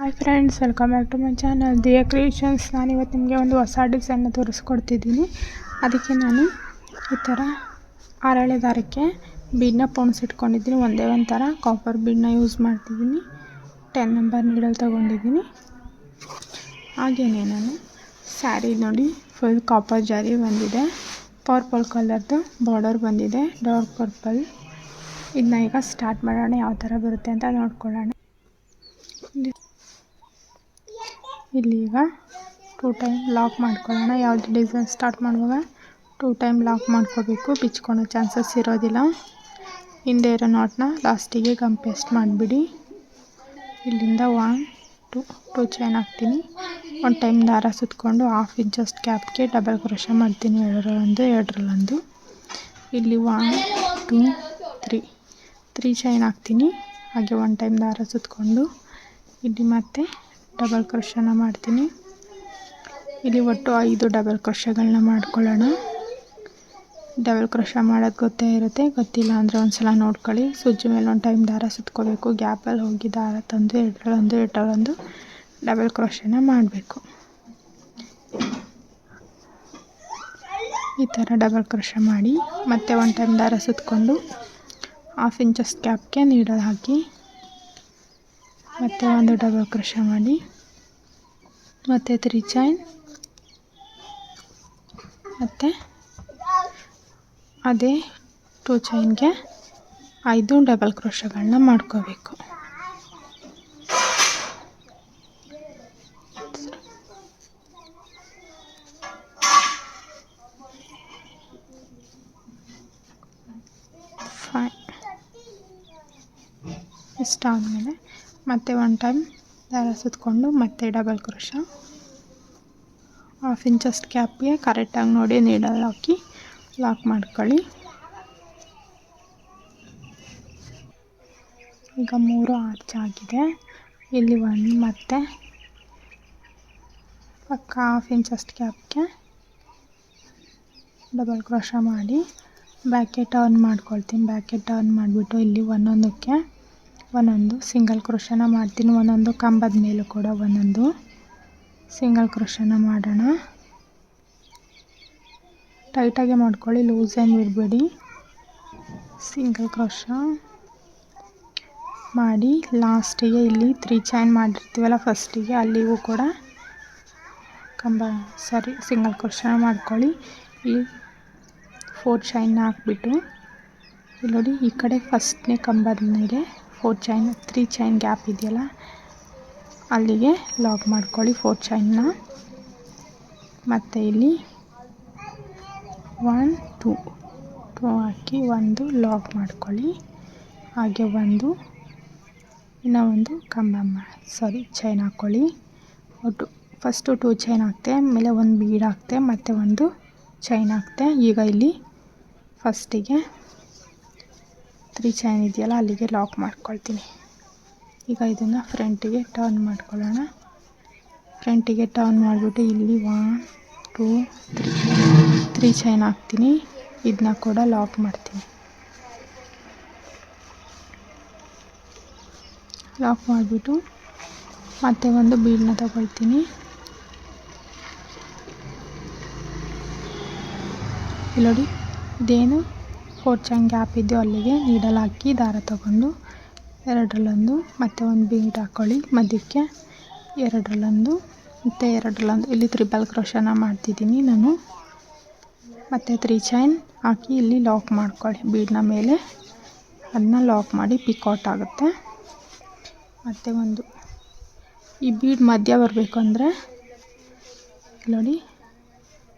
Hi friends welcome back to my channel Diya creations ನಾನಿವತ್ತು ನಿಮಗೆ ಒಂದು ಹೊಸ ಡಿಸೈನ್ನ ತೋರಿಸ್ಕೊಡ್ತಿದ್ದೀನಿ. ಅದಕ್ಕೆ ನಾನು ಈ ಥರ ಆರಳೆ ದಾರಕ್ಕೆ ಬೀಡನ್ನ ಪೊಣ್ಸಿಟ್ಕೊಂಡಿದ್ದೀನಿ ಒಂದೇ ಒಂದು ಥರ ಕಾಪರ್ ಬೀಡನ್ನ ಯೂಸ್ ಮಾಡ್ತಿದ್ದೀನಿ. ಟೆನ್ ನಂಬರ್ ನೀಡಲ್ ತೊಗೊಂಡಿದ್ದೀನಿ. ಹಾಗೆಯೇ ನಾನು ಸ್ಯಾರಿ ನೋಡಿ ಫುಲ್ ಕಾಪರ್ ಜಾರಿ ಬಂದಿದೆ. ಪರ್ಪಲ್ ಕಲರ್ದು ಬಾರ್ಡರ್ ಬಂದಿದೆ. ಡಾರ್ಕ್ ಪರ್ಪಲ್ ಇದನ್ನ ಈಗ ಸ್ಟಾರ್ಟ್ ಮಾಡೋಣ, ಯಾವ ಥರ ಬರುತ್ತೆ ಅಂತ ನೋಡ್ಕೊಳ್ಳೋಣ. ಇಲ್ಲಿ ಈಗ ಟೂ ಟೈಮ್ ಲಾಕ್ ಮಾಡ್ಕೊಳ್ಳೋಣ. ಯಾವುದೇ ಡಿಸೈನ್ ಸ್ಟಾರ್ಟ್ ಮಾಡುವಾಗ ಟೂ ಟೈಮ್ ಲಾಕ್ ಮಾಡ್ಕೋಬೇಕು. ಬಿಚ್ಕೊಳೋ ಚಾನ್ಸಸ್ ಇರೋದಿಲ್ಲ. ಹಿಂದೆ ಇರೋ ನಾಟ್ನ ಲಾಸ್ಟಿಗೆ ಗಮ್ ಪೇಸ್ಟ್ ಮಾಡಿಬಿಡಿ. ಇಲ್ಲಿಂದ ಒನ್ ಟು ಟೂ ಚೈನ್ ಹಾಕ್ತೀನಿ. ಒನ್ ಟೈಮ್ ದಾರ ಸುತ್ತಕೊಂಡು ಹಾಫ್ ಇಂಚಸ್ಟ್ ಕ್ಯಾಪ್ಗೆ ಡಬಲ್ ಕ್ರೋಶ ಮಾಡ್ತೀನಿ. ಎರಡರಲ್ಲೊಂದು ಎರಡರಲ್ಲೊಂದು. ಇಲ್ಲಿ one two three three chain ಹಾಕ್ತೀನಿ. ಹಾಗೆ ಒನ್ ಟೈಮ್ ದಾರ ಸುತ್ತಕೊಂಡು ಇಲ್ಲಿ ಮತ್ತೆ ಡಬಲ್ ಕ್ರೋಶನ ಮಾಡ್ತೀನಿ. ಇಲ್ಲಿ ಒಟ್ಟು ಐದು ಡಬಲ್ ಕ್ರೋಶಗಳನ್ನ ಮಾಡ್ಕೊಳ್ಳೋಣ. ಡಬಲ್ ಕ್ರೋಶ ಮಾಡೋದು ಗೊತ್ತೇ ಇರುತ್ತೆ. ಗೊತ್ತಿಲ್ಲ ಅಂದರೆ ಒಂದು ಸಲ ನೋಡ್ಕೊಳ್ಳಿ. ಸುಜ್ಜಿ ಮೇಲೆ ಒಂದು ಟೈಮ್ ದಾರ ಸುತ್ಕೋಬೇಕು. ಗ್ಯಾಪಲ್ಲಿ ಹೋಗಿ ದಾರ ತಂದು ಎರಡರೊಂದು ಎರಡರೊಂದು ಡಬಲ್ ಕ್ರೋಶನ ಮಾಡಬೇಕು. ಈ ಥರ ಡಬಲ್ ಕ್ರೋಶ ಮಾಡಿ ಮತ್ತೆ ಒಂದು ಟೈಮ್ ದಾರ ಸುತ್ತಕೊಂಡು ಹಾಫ್ ಇಂಚಸ್ ಕ್ಯಾಪ್ಗೆ ನೀಡಲ್ ಹಾಕಿ ಮತ್ತು ಒಂದು ಡಬಲ್ ಕ್ರೋಶ ಮಾಡಿ. ಮತ್ತು ತ್ರೀ ಚೈನ್ ಮತ್ತು ಅದೇ ಟೂ ಚೈನ್ಗೆ ಐದು ಡಬಲ್ ಕ್ರೋಶಗಳನ್ನ ಮಾಡ್ಕೋಬೇಕು. ಫೈ ಇಷ್ಟ ಇಷ್ಟಾದಮೇಲೆ ಮತ್ತೆ ಒನ್ ಟೈಮ್ ದಾರ ಸುತ್ತಕೊಂಡು ಮತ್ತೆ ಡಬಲ್ ಕ್ರೋಶ ಹಾಫ್ ಇಂಚಸ್ಟ್ ಕ್ಯಾಪ್ಗೆ ಕರೆಕ್ಟಾಗಿ ನೋಡಿ ನೀಡಲ್ ಹಾಕಿ ಲಾಕ್ ಮಾಡ್ಕೊಳ್ಳಿ. ಈಗ ಮೂರು ಆರ್ಚ್ ಆಗಿದೆ. ಇಲ್ಲಿ ಒನ್ ಮತ್ತೆ ಪಕ್ಕ ಹಾಫ್ ಇಂಚಸ್ಟ್ ಕ್ಯಾಪ್ಗೆ ಡಬಲ್ ಕ್ರೋಶ ಮಾಡಿ. ಬ್ಯಾಕೆ ಟರ್ನ್ ಮಾಡ್ಕೊಳ್ತೀನಿ. ಬ್ಯಾಕೆ ಟರ್ನ್ ಮಾಡಿಬಿಟ್ಟು ಇಲ್ಲಿ ಒಂದೊಂದಕ್ಕೆ ಒಂದೊಂದು, ಸಿಂಗಲ್ ಕ್ರೋಶನ ಮಾಡ್ತೀನಿ. ಒಂದೊಂದು ಕಂಬದ ಮೇಲೂ ಕೂಡ ಒಂದೊಂದು ಸಿಂಗಲ್ ಕ್ರೋಶನ ಮಾಡೋಣ. ಟೈಟಾಗೆ ಮಾಡ್ಕೊಳ್ಳಿ ಲೂಸ್ ಏನು ಬಿಡಬೇಡಿ ಸಿಂಗಲ್ ಕ್ರೋಶ ಮಾಡಿ ಲಾಸ್ಟಿಗೆ ಇಲ್ಲಿ ತ್ರೀ ಚೈನ್ ಮಾಡಿರ್ತೀವಲ್ಲ ಫಸ್ಟಿಗೆ ಅಲ್ಲಿಗೂ ಕೂಡ ಕಂಬ ಸರಿ ಸಿಂಗಲ್ ಕ್ರೋಶನ ಮಾಡ್ಕೊಳ್ಳಿ. ಇಲ್ಲಿ ಫೋರ್ ಚೈನ್ ಹಾಕ್ಬಿಟ್ಟು ಇಲ್ಲಿ ನೋಡಿ ಈ ಕಡೆ ಫಸ್ಟ್ನೇ ಕಂಬದ ಮೇಲೆ four chain three chain gap ಇದೆಯಲ್ಲ? ಅಲ್ಲಿಗೆ ಲಾಕ್ ಮಾಡ್ಕೊಳ್ಳಿ ಫೋರ್ ಚೈನ್ನ ಮತ್ತು ಇಲ್ಲಿ ಒನ್ ಟೂ ಟೂ ಹಾಕಿ ಒಂದು ಲಾಕ್ ಮಾಡ್ಕೊಳ್ಳಿ. ಹಾಗೆ ಒಂದು, ಇನ್ನೂ ಒಂದು ಕಂಬ ಸಾರಿ ಚೈನ್ ಹಾಕ್ಕೊಳ್ಳಿ ಒಟ್ಟು ಫಸ್ಟು ಟೂ ಚೈನ್ ಹಾಕ್ತೆ, ಆಮೇಲೆ ಒಂದು ಬೀಡ್ ಹಾಕ್ತೆ, ಮತ್ತು ಒಂದು ಚೈನ್ ಹಾಕ್ತೆ. ಈಗ ಇಲ್ಲಿ ಫಸ್ಟಿಗೆ ತ್ರೀ ಚೈನ್ ಇದೆಯಲ್ಲ, ಅಲ್ಲಿಗೆ ಲಾಕ್ ಮಾಡ್ಕೊಳ್ತೀನಿ. ಈಗ ಇದನ್ನು ಫ್ರಂಟಿಗೆ ಟರ್ನ್ ಮಾಡ್ಕೊಳ್ಳೋಣ. ಫ್ರಂಟಿಗೆ ಟರ್ನ್ ಮಾಡಿಬಿಟ್ಟು ಇಲ್ಲಿ one two three three chain ಹಾಕ್ತೀನಿ. ಇದನ್ನ ಕೂಡ ಲಾಕ್ ಮಾಡ್ತೀನಿ. ಲಾಕ್ ಮಾಡಿಬಿಟ್ಟು ಮತ್ತೆ ಒಂದು ಬೀಡನ್ನ ತಗೊಳ್ತೀನಿ. ಇಲ್ಲಿ ನೋಡಿ, ಇದೇನು? ಫೋರ್ ಚೈನ್ ಗ್ಯಾಪ್ ಇದೆಯೋ ಅಲ್ಲಿಗೆ. ನೀಡಲ್ ಹಾಕಿ ದಾರ ತಗೊಂಡು ಎರಡರಲ್ಲೊಂದು, ಮತ್ತು ಒಂದು ಬೀಡ್ ಹಾಕ್ಕೊಳ್ಳಿ ಮಧ್ಯಕ್ಕೆ ಎರಡರಲ್ಲೊಂದು, ಮತ್ತು ಎರಡರಲ್ಲೊಂದು. ಇಲ್ಲಿ ತ್ರಿಬಲ್ ಕ್ರೋಶನ ಮಾಡ್ತಿದ್ದೀನಿ ನಾನು. ಮತ್ತು ತ್ರೀ ಚೈನ್ ಹಾಕಿ ಇಲ್ಲಿ ಲಾಕ್ ಮಾಡ್ಕೊಳ್ಳಿ ಬೀಡ್ನ ಮೇಲೆ. ಅದನ್ನ ಲಾಕ್ ಮಾಡಿ ಪಿಕೌಟ್ ಆಗುತ್ತೆ. ಮತ್ತು ಒಂದು ಈ ಬೀಡ್ ಮಧ್ಯ ಬರಬೇಕು ಅಂದರೆ ನೋಡಿ.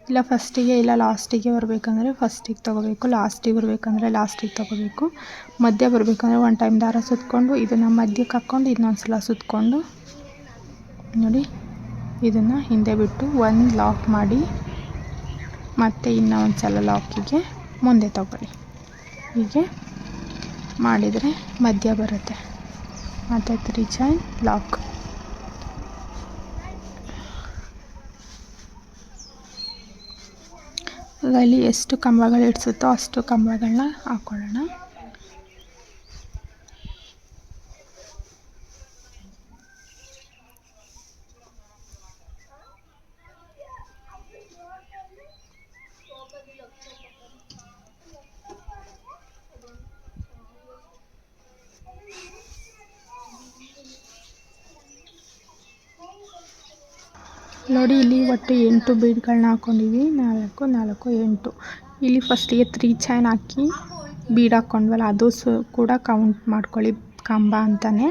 ಇಲ್ಲ ಫಸ್ಟಿಗೆ ಇಲ್ಲ ಲಾಸ್ಟಿಗೆ ಬರಬೇಕಂದ್ರೆ ಫಸ್ಟಿಗೆ ತೊಗೋಬೇಕು ಲಾಸ್ಟಿಗೆ ಬರಬೇಕಂದ್ರೆ ಲಾಸ್ಟಿಗೆ ತೊಗೋಬೇಕು. ಮಧ್ಯ ಬರಬೇಕಂದ್ರೆ ಒನ್ ಟೈಮ್ ದಾರ ಸುತ್ತಕೊಂಡು ಇದನ್ನು ಮಧ್ಯಕ್ಕೆ ಹಾಕ್ಕೊಂಡು ಇನ್ನೊಂದು ಸಲ ಸುತ್ತಕೊಂಡು ನೋಡಿ, ಇದನ್ನು ಹಿಂದೆ ಬಿಟ್ಟು ಒಂದು ಲಾಕ್ ಮಾಡಿ ಮತ್ತು ಇನ್ನೂ ಒಂದು ಸಲ ಲಾಕಿಗೆ ಮುಂದೆ ತಗೊಳ್ಳಿ. ಹೀಗೆ ಮಾಡಿದರೆ ಮಧ್ಯ ಬರುತ್ತೆ. ಮತ್ತು ತ್ರೀ ಚೈನ್ ಲಾಕ್ ಪಕ್ಕದಲ್ಲಿ ಎಷ್ಟು ಕಂಬಗಳು ಇಡಿಸುತ್ತೋ ಅಷ್ಟು ಕಂಬಗಳನ್ನ ಹಾಕ್ಕೊಳ್ಳೋಣ ನೋಡಿ, ಇಲ್ಲಿ ಒಟ್ಟು ಎಂಟು ಬೀಡ್ಗಳನ್ನ ಹಾಕ್ಕೊಂಡಿವಿ ನಾಲ್ಕು ನಾಲ್ಕು, ಎಂಟು. ಇಲ್ಲಿ ಫಸ್ಟಿಗೆ ತ್ರೀ ಚೈನ್ ಹಾಕಿ ಬೀಡ್ ಹಾಕ್ಕೊಂಡ್ವಲ್ಲ, ಅದು ಸು ಕೂಡ ಕೌಂಟ್ ಮಾಡ್ಕೊಳ್ಳಿ, ಕಂಬ ಅಂತಲೇ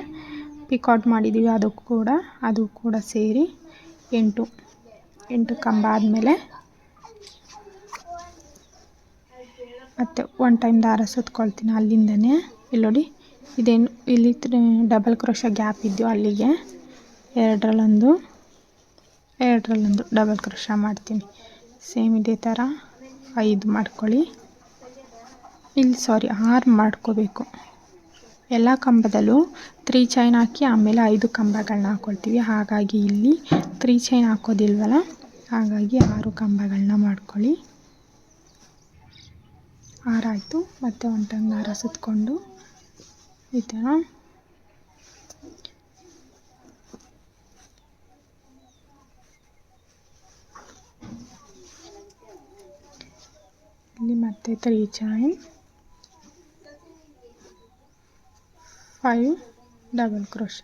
ಪಿಕೌಟ್ ಮಾಡಿದ್ದೀವಿ ಅದು ಕೂಡ ಅದು ಕೂಡ ಸೇರಿ ಎಂಟು ಎಂಟು ಕಂಬ ಆದಮೇಲೆ. ಮತ್ತು ಒನ್ ಟೈಮ್ ದಾರ ಸುತ್ಕೊಳ್ತೀನಿ ಅಲ್ಲಿಂದನೇ. ಇಲ್ಲಿ ನೋಡಿ, ಇದೇನು, ಇಲ್ಲಿ ಡಬಲ್ ಕ್ರೋಶ ಗ್ಯಾಪ್ ಇದೆಯೋ ಅಲ್ಲಿಗೆ. ಎರಡರಲ್ಲೊಂದು. ಎರಡರಲ್ಲೊಂದು ಡಬಲ್ ಕ್ರೋಶ ಮಾಡ್ತೀನಿ. ಸೇಮ್ ಇದೇ ಥರ ಐದು ಮಾಡ್ಕೊಳ್ಳಿ. ಇಲ್ಲಿ ಸಾರಿ ಆರು ಮಾಡ್ಕೋಬೇಕು. ಎಲ್ಲ ಕಂಬದಲ್ಲೂ ತ್ರೀ ಚೈನ್ ಹಾಕಿ ಆಮೇಲೆ ಐದು ಕಂಬಗಳನ್ನ ಹಾಕ್ಕೊಳ್ತೀವಿ ಹಾಗಾಗಿ ಇಲ್ಲಿ ತ್ರೀ ಚೈನ್ ಹಾಕೋದಿಲ್ವಲ್ಲ? ಹಾಗಾಗಿ ಆರು ಕಂಬಗಳನ್ನ ಮಾಡ್ಕೊಳ್ಳಿ. ಆರಾಯಿತು. ಮತ್ತು ಒಂದು ಟಂಗಾರ ಸುತ್ತಕೊಂಡು ಈ ಥರ ಇಲ್ಲಿ ಮತ್ತೆ three chain five double crochet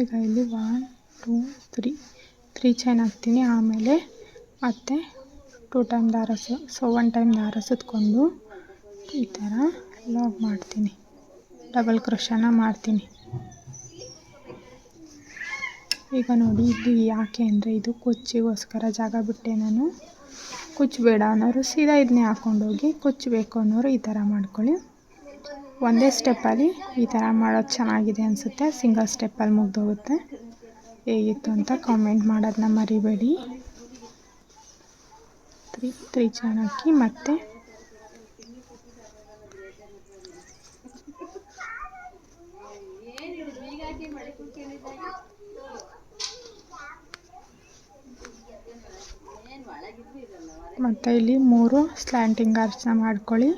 ಈಗ ಇಲ್ಲಿ one two three three chain ಹಾಕ್ತೀನಿ. ಆಮೇಲೆ ಮತ್ತೆ ಟೂ ಟೈಮ್ ದಾರ ಸು ಒನ್ ಟೈಮ್ ದಾರ ಸುತ್ಕೊಂಡು ಈ ಥರ ಲಾಕ್ ಮಾಡ್ತೀನಿ. ಡಬಲ್ ಕ್ರೋಶನ ಮಾಡ್ತೀನಿ. ಈಗ ನೋಡಿ ಇಲ್ಲಿ ಯಾಕೆ ಅಂದರೆ ಇದು ಕುಚ್ಚಿಗೋಸ್ಕರ ಜಾಗ ಬಿಟ್ಟೆ ನಾನು. ಕುಚ್ಚು ಬೇಡ ಅನ್ನೋರು ಸೀದಾ ಇದನ್ನೇ ಹಾಕ್ಕೊಂಡೋಗಿ ಕುಚ್ಚು ಬೇಕು ಅನ್ನೋರು ಈ ಥರ ಮಾಡ್ಕೊಳ್ಳಿ. ಒಂದೇ ಸ್ಟೆಪ್ಪಲ್ಲಿ ಈ ಥರ ಮಾಡೋದು ಚೆನ್ನಾಗಿದೆ ಅನಿಸುತ್ತೆ. ಸಿಂಗಲ್ ಸ್ಟೆಪ್ಪಲ್ಲಿ ಮುಗ್ದೋಗುತ್ತೆ. ಹೇಗಿತ್ತು ಅಂತ ಕಾಮೆಂಟ್ ಮಾಡೋದನ್ನ ಮರಿಬೇಡಿ. ತ್ರೀ ತ್ರೀ ಚೈನ್ ಹಾಕಿ ಮತ್ತೆ ಮತ್ತು ಇಲ್ಲಿ ಮೂರು ಸ್ಲ್ಯಾಂಟಿಂಗ್ ಅರ್ಚನ ಮಾಡ್ಕೊಳ್ಳಿ.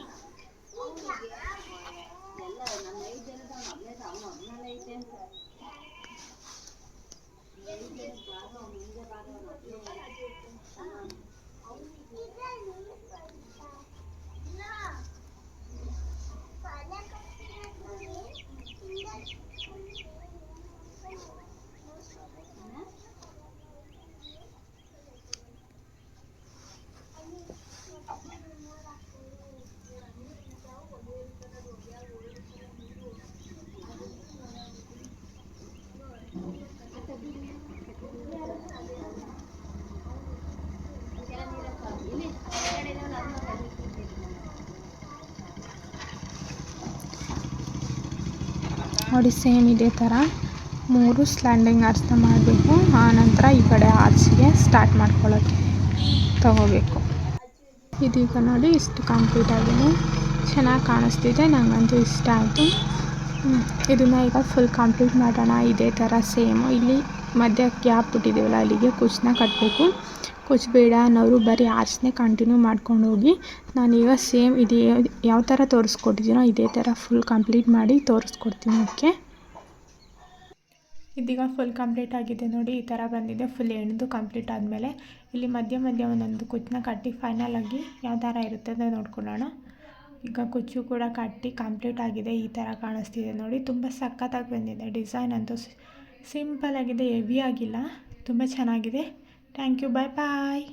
ನೋಡಿ ಸೇಮ್ ಇದೇ ಥರ ಮೂರು ಸ್ಲ್ಯಾಂಡಿಂಗ್ ಆರ್ಸ್ನ ಮಾಡಬೇಕು. ಆನಂತರ ಈ ಕಡೆ ಆರ್ಚಿಗೆ ಸ್ಟಾರ್ಟ್ ಮಾಡ್ಕೊಳ್ಳೋಕ್ಕೆ ತಗೋಬೇಕು. ಇದೀಗ ನೋಡಿ ಇಷ್ಟು ಕಂಪ್ಲೀಟ್ ಆಗಿದೆ. ಚೆನ್ನಾಗಿ ಕಾಣಿಸ್ತಿದೆ ನನಗಂತೂ ಇಷ್ಟ ಆಯಿತು. ಇದನ್ನು ಈಗ ಫುಲ್ ಕಂಪ್ಲೀಟ್ ಮಾಡೋಣ. ಇದೇ ಥರ ಸೇಮು. ಇಲ್ಲಿ ಮಧ್ಯ ಗ್ಯಾಪ್ ಬಿಟ್ಟಿದ್ದೀವಲ್ಲ, ಅಲ್ಲಿಗೆ ಕುಚ್ಚನ್ನ ಕಟ್ಟಬೇಕು ಕುಚ್ ಬೇಡ ಅನ್ನೋರು ಬರೀ ಆರ್ಚ್ನೇ ಕಂಟಿನ್ಯೂ ಮಾಡ್ಕೊಂಡು ಹೋಗಿ ನಾನೀಗ ಸೇಮ್ ಇದು, ಯಾವ ಥರ ತೋರಿಸ್ಕೊಟ್ಟಿದ್ದೀನೋ ಇದೇ ಥರ ಫುಲ್ ಕಂಪ್ಲೀಟ್ ಮಾಡಿ ತೋರಿಸ್ಕೊಡ್ತೀನಿ ಅದಕ್ಕೆ ಇದೀಗ ಫುಲ್ ಕಂಪ್ಲೀಟ್ ಆಗಿದೆ ನೋಡಿ, ಈ ಥರ ಬಂದಿದೆ ಫುಲ್ ಹೆಣ್ದು ಕಂಪ್ಲೀಟ್ ಆದಮೇಲೆ. ಇಲ್ಲಿ ಮಧ್ಯ ಮಧ್ಯ ಒಂದೊಂದು ಕುಚ್ಚನ್ನ ಕಟ್ಟಿ ಫೈನಲ್ ಆಗಿ ಯಾವ ಥರ ಇರುತ್ತೆ ಅಂತ ನೋಡ್ಕೊಳ್ಳೋಣ. ಈಗ ಕುಚ್ಚು ಕೂಡ ಕಟ್ಟಿ ಕಂಪ್ಲೀಟ್ ಆಗಿದೆ, ಈ ಥರ ಕಾಣಿಸ್ತಿದೆ ನೋಡಿ. ತುಂಬ ಸಖತ್ತಾಗಿ ಬಂದಿದೆ ಡಿಸೈನ್ ಅಂತೂ ಸಿಂಪಲ್ ಆಗಿದೆ ಹೆವಿ ಆಗಿಲ್ಲ. ತುಂಬ ಚೆನ್ನಾಗಿದೆ. Thank you bye bye